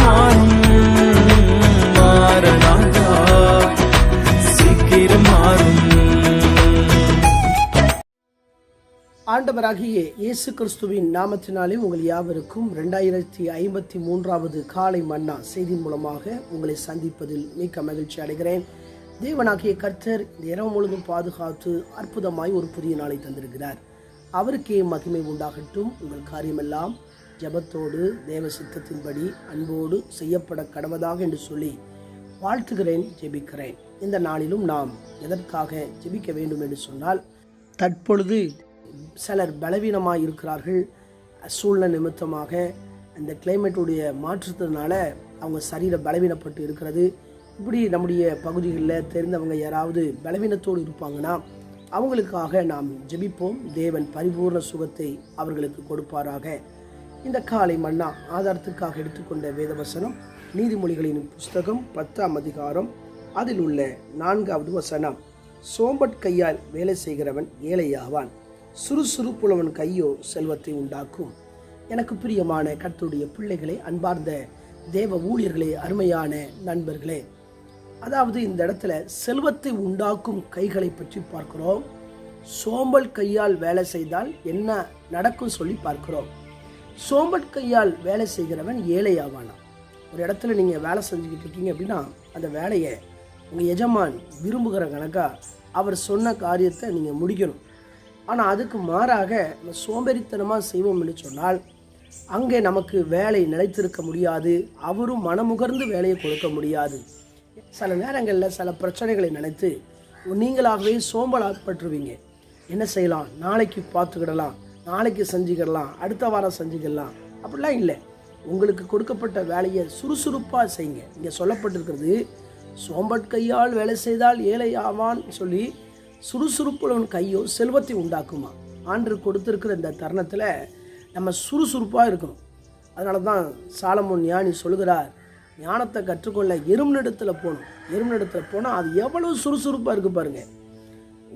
மாறும் மாறனாதா சீக்கிரம் மாறும் ஆண்டவராகிய இயேசு கிறிஸ்துவின் நாமத்தினாலே உங்கள் யாவருக்கும் ரெண்டாயிரத்தி ஐம்பத்தி மூன்றாவது காலை மன்னா செய்தி மூலமாக உங்களை சந்திப்பதில் மிக்க மகிழ்ச்சி அடைகிறேன். தேவனாகிய கர்த்தர் இந்த இரவு முழுதும் பாதுகாத்து அற்புதமாய் ஒரு புதிய நாளை தந்திருக்கிறார். அவருக்கே மகிமை உண்டாகட்டும். உங்கள் காரியமெல்லாம் ஜெபத்தோடு தேவ சித்தத்தின்படி அன்போடு செய்யப்பட கடவதாக என்று சொல்லி வாழ்த்துகிறேன் ஜெபிக்கிறேன். இந்த நாளிலும் நாம் எதற்காக ஜெபிக்க வேண்டும் என்று சொன்னால் தற்பொழுது சிலர் பலவீனமாக இருக்கிறார்கள். சூழ்நிலை நிமித்தமாக அந்த கிளைமேட்டுடைய மாற்றத்தினால அவங்க சரீரம் பலவீனப்பட்டு இருக்கிறது. இப்படி நம்முடைய பகுதிகளில் தெரிந்தவங்க யாராவது பலவீனத்தோடு இருப்பாங்கன்னா அவங்களுக்காக நாம் ஜெபிப்போம். தேவன் பரிபூர்ண சுகத்தை அவர்களுக்கு கொடுப்பாராக. இந்த காலை மன்னா ஆதாரத்துக்காக எடுத்துக்கொண்ட வேதவசனம் நீதிமொழிகளின் புஸ்தகம் பத்தாம் அதிகாரம். அதில் உள்ள நான்காவது வசனம் சோம்பட் கையால் வேலை செய்கிறவன் ஏழையாவான் சுறுசுறுப்புள்ளவன் கையோ செல்வத்தை உண்டாக்கும். எனக்கு பிரியமான கர்த்தருடைய பிள்ளைகளே அன்பார்ந்த தேவ ஊழியர்களே அருமையான நண்பர்களே அதாவது இந்த இடத்துல செல்வத்தை உண்டாக்கும் கைகளை பற்றி பார்க்கிறோம். சோம்பல் கையால் வேலை செய்தால் என்ன நடக்கும் சொல்லி பார்க்கிறோம். சோம்பல் கையால் வேலை செய்கிறவன் ஏழை ஆவானான் ஒரு இடத்துல நீங்கள் வேலை செஞ்சுக்கிட்டு இருக்கீங்க அப்படின்னா அந்த வேலையை உங்கள் எஜமான் விரும்புகிற கணக்காக அவர் சொன்ன காரியத்தை நீங்கள் முடிக்கணும். ஆனால் அதுக்கு மாறாக நம்ம சோம்பேறித்தனமாக செய்வோம் சொன்னால் அங்கே நமக்கு வேலை நிலைத்திருக்க முடியாது. அவரும் மனமுகர்ந்து வேலையை கொடுக்க முடியாது. சில நேரங்களில் சில பிரச்சனைகளை நினைத்து நீங்களாகவே சோம்பலாகப்பட்டுருவீங்க. என்ன செய்யலாம்? நாளைக்கு பார்த்துக்கிடலாம். நாளைக்கு செஞ்சுக்கிடலாம் அடுத்த வாரம் செஞ்சுக்கிடலாம் அப்படிலாம் இல்லை. உங்களுக்கு கொடுக்கப்பட்ட வேலையை சுறுசுறுப்பாக செய்யுங்க. இங்கே சொல்லப்பட்டிருக்கிறது சோம்பட் கையால் வேலை செய்தால் ஏழை ஆவான் சொல்லி சுறுசுறுப்புள்ளவன் கையோ செல்வத்தை உண்டாக்குமா? ஆண்டு கொடுத்துருக்கிற இந்த தருணத்தில் நம்ம சுறுசுறுப்பாக இருக்கணும். அதனால தான் சாலமோன் ஞானி சொல்கிறார் ஞானத்தை கற்றுக்கொள்ள எறும்புனிடத்தில் போகணும். எறும்பினிடத்தில் போனால் அது எவ்வளவு சுறுசுறுப்பாக இருக்குது பாருங்கள்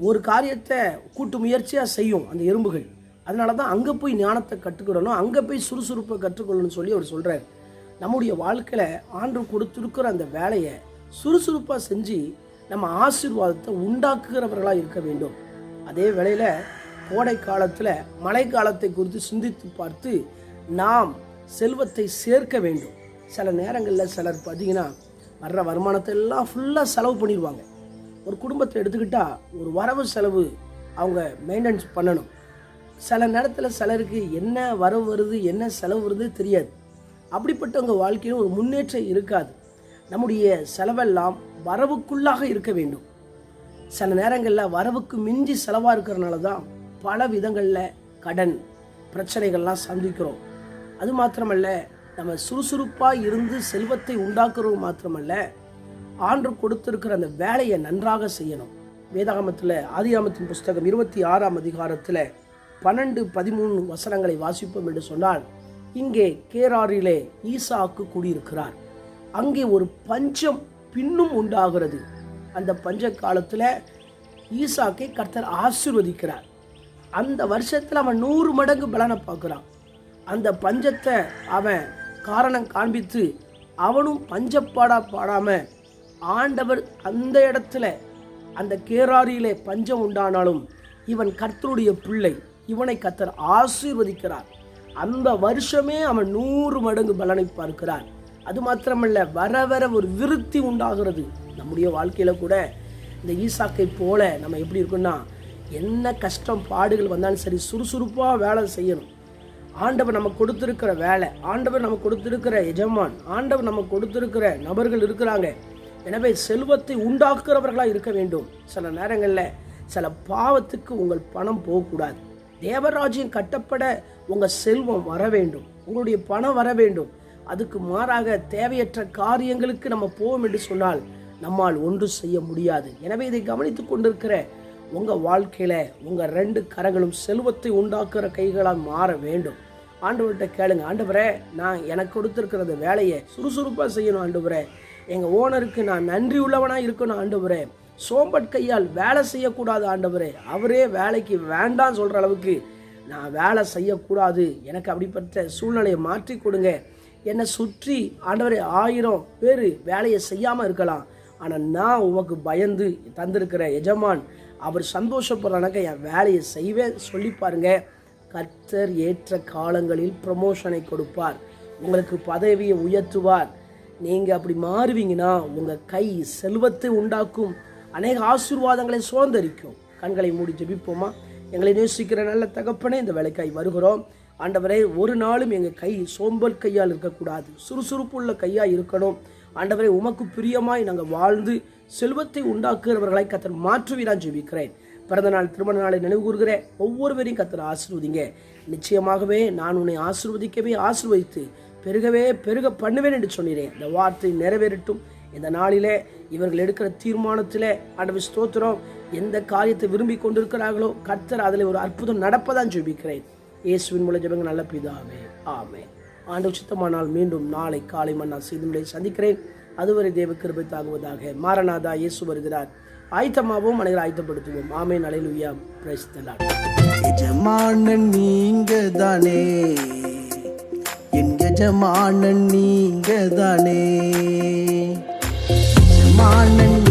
ஒரு காரியத்தை கூட்டு முயற்சியாக செய்யும் அந்த எறும்புகள். அதனால தான் அங்கே போய் ஞானத்தை கற்றுக்கிடணும் அங்கே போய் சுறுசுறுப்பை கற்றுக்கொள்ளணும்னு சொல்லி அவர் சொல்கிறார் நம்முடைய வாழ்க்கையில் ஆண்டு கொடுத்துருக்கிற அந்த வேலையை சுறுசுறுப்பாக செஞ்சு நம்ம ஆசீர்வாதத்தை உண்டாக்குகிறவர்களாக இருக்க வேண்டும். அதே வேளையில் கோடை காலத்தில் மழை காலத்தை குறித்து சிந்தித்து பார்த்து நாம் செல்வத்தை சேர்க்க வேண்டும். சில நேரங்களில் சிலர் பார்த்தீங்கன்னா வர்ற வருமானத்தை எல்லாம் ஃபுல்லாக செலவு பண்ணிடுவாங்க. ஒரு குடும்பத்தை எடுத்துக்கிட்டால் ஒரு வரவு செலவு அவங்க மெயின்டெனன்ஸ் பண்ணணும். சில நேரத்தில் சிலருக்கு என்ன வரவு வருது என்ன செலவு வருது தெரியாது. அப்படிப்பட்டவங்க வாழ்க்கையில் ஒரு முன்னேற்றம் இருக்காது. நம்முடைய செலவெல்லாம் வரவுக்குள்ளாக இருக்க வேண்டும். சில நேரங்களில் வரவுக்கு மிஞ்சி செலவாக இருக்கிறனால தான் பல விதங்களில் கடன் பிரச்சனைகள்லாம் சந்திக்கிறோம். அது மாத்திரமல்ல நம்ம சுறுசுறுப்பாக இருந்து செல்வத்தை உண்டாக்குறது மாத்திரமல்ல ஆண்டு கொடுத்திருக்கிற அந்த வேலையை நன்றாக செய்யணும். வேதாகமத்தில் ஆதியாமத்தின் புஸ்தகம் இருபத்தி ஆறாம் அதிகாரத்தில் பன்னெண்டு பதிமூணு வசனங்களை வாசிப்போம் என்று சொன்னால் இங்கே கேராரிலே ஈசாக்கு கூடியிருக்கிறார். அங்கே ஒரு பஞ்சம் பின்னும் உண்டாகிறது. அந்த பஞ்ச காலத்தில் ஈசாக்கை கர்த்தர் ஆசிர்வதிக்கிறார். அந்த வருஷத்தில் அவன் நூறு மடங்கு பலனை பார்க்குறான். அந்த பஞ்சத்தை அவன் காரணம் காண்பித்து அவனும் பஞ்சப்பாடா பாடாமல் ஆண்டவர் அந்த இடத்துல அந்த கேராரியிலே பஞ்சம் உண்டானாலும் இவன் கர்த்தருடைய பிள்ளை. இவனை கத்தர் ஆசீர்வதிக்கிறார். அந்த வருஷமே அவன் நூறு மடங்கு பலனை பார்க்கிறார். அது மாத்திரமல்ல வர வர ஒரு விருத்தி உண்டாகிறது. நம்முடைய வாழ்க்கையில கூட இந்த ஈசாக்கை போல நம்ம எப்படி இருக்கோம்னா என்ன கஷ்டம் பாடுகள் வந்தாலும் சரி சுறுசுறுப்பாக வேலை செய்யணும். ஆண்டவர் நமக்கு கொடுத்துருக்கிற வேலை ஆண்டவர் நமக்கு கொடுத்துருக்கிற எஜமான் ஆண்டவர் நமக்கு கொடுத்துருக்கிற நபர்கள் இருக்கிறாங்க. எனவே செல்வத்தை உண்டாக்குறவர்களாக இருக்க வேண்டும். சில நேரங்களில் சில பாவத்துக்கு உங்கள் பணம் போகக்கூடாது. தேவராஜ்யம் கட்டப்பட உங்கள் செல்வம் வர வேண்டும். உங்களுடைய பணம் வர வேண்டும். அதுக்கு மாறாக தேவையற்ற காரியங்களுக்கு நம்ம போவோம் என்று சொன்னால் நம்மால் ஒன்று செய்ய முடியாது. எனவே இதை கவனித்துக் கொண்டிருக்கிற உங்கள் வாழ்க்கையில் உங்கள் ரெண்டு கரங்களும் செல்வத்தை உண்டாக்குற கைகளால் மாற வேண்டும். ஆண்டவர்கிட்ட கேளுங்க. ஆண்டவரே நான் எனக்கு கொடுத்துருக்கிற வேலையை சுறுசுறுப்பாக செய்யணும் ஆண்டவரே. எங்கள் ஓனருக்கு நான் நன்றி உள்ளவனாக இருக்கணும் ஆண்டவரே. சோம்பட் கையால் வேலை செய்யக்கூடாது ஆண்டவரே. அவரே வேலைக்கு வேண்டாம் சொல்கிற அளவுக்கு நான் வேலை செய்யக்கூடாது. எனக்கு அப்படிப்பட்ட சூழ்நிலையை மாற்றி கொடுங்க. என்னை சுற்றி ஆண்டவரே ஆயிரம் பேர் வேலையை செய்யாமல் இருக்கலாம். ஆனால் நான் உமக்கு பயந்து தந்திருக்கிற எஜமான் அவர் சந்தோஷப்படுறனாக்க என் வேலையை செய்வேன் சொல்லி பாருங்க. கர்த்தர் ஏற்ற காலங்களில் ப்ரமோஷனை கொடுப்பார். உங்களுக்கு பதவியை உயர்த்துவார். நீங்கள் அப்படி மாறுவீங்கன்னா உங்கள் கை செல்வத்தை உண்டாக்கும். அநேக ஆசீர்வாதங்களை சுதந்திரிக்கும் கண்களை மூடி ஜபிப்போமா? எங்களை நேசிக்கிற நல்ல தகப்பனே இந்த வேலைக்காய் வருகிறோம். ஆண்டவரே ஒரு நாளும் எங்கள் கை சோம்பல் கையால் இருக்கக்கூடாது. சுறுசுறுப்புள்ள கையாக இருக்கணும். ஆண்டவரே உமக்கு பிரியமாய் நாங்கள் வாழ்ந்து செல்வத்தை உண்டாக்குகிறவர்களை கத்தர் மாற்றுவி நான் ஜெபிக்கிறேன். பிறந்தநாள் திருமண நாளை நினைவு கூறுகிற ஒவ்வொருவரையும் கத்தர் ஆசிர்வதிங்க. நிச்சயமாகவே நான் உன்னை ஆசிர்வதிக்கவே ஆசிர்வதித்து பெருகவே பெருக பண்ணுவேன் என்று சொன்னேன் இந்த வார்த்தை நிறைவேறட்டும். இந்த நாளிலே இவர்கள் எடுக்கிற தீர்மானத்திலே ஆண்டவர் ஸ்தோத்திரம். எந்த காரியத்தை விரும்பி கொண்டிருக்கிறார்களோ கர்த்தர் அதில் ஒரு அற்புதம் நடப்பதான் ஜெபிக்கிறேன். இயேசுவின் மூலம் ஜெபங்க நல்ல பிதாவே. ஆமே ஆண்டு சுத்தமானால் மீண்டும் நாளை காலை மன்னா செய்திகளை சந்திக்கிறேன். அதுவரை தேவ கிருபை தாகுவதாக மாரநாதா இயேசு வருகிறார். ஆயத்தமாகவும் அனைவரும் ஆயத்தப்படுத்துவோம். ஆமே நலைலுயா பிரைஸ்தலான் எஜமானன் நீங்க தானே என் எஜமானன் நீங்க தானே மாணன்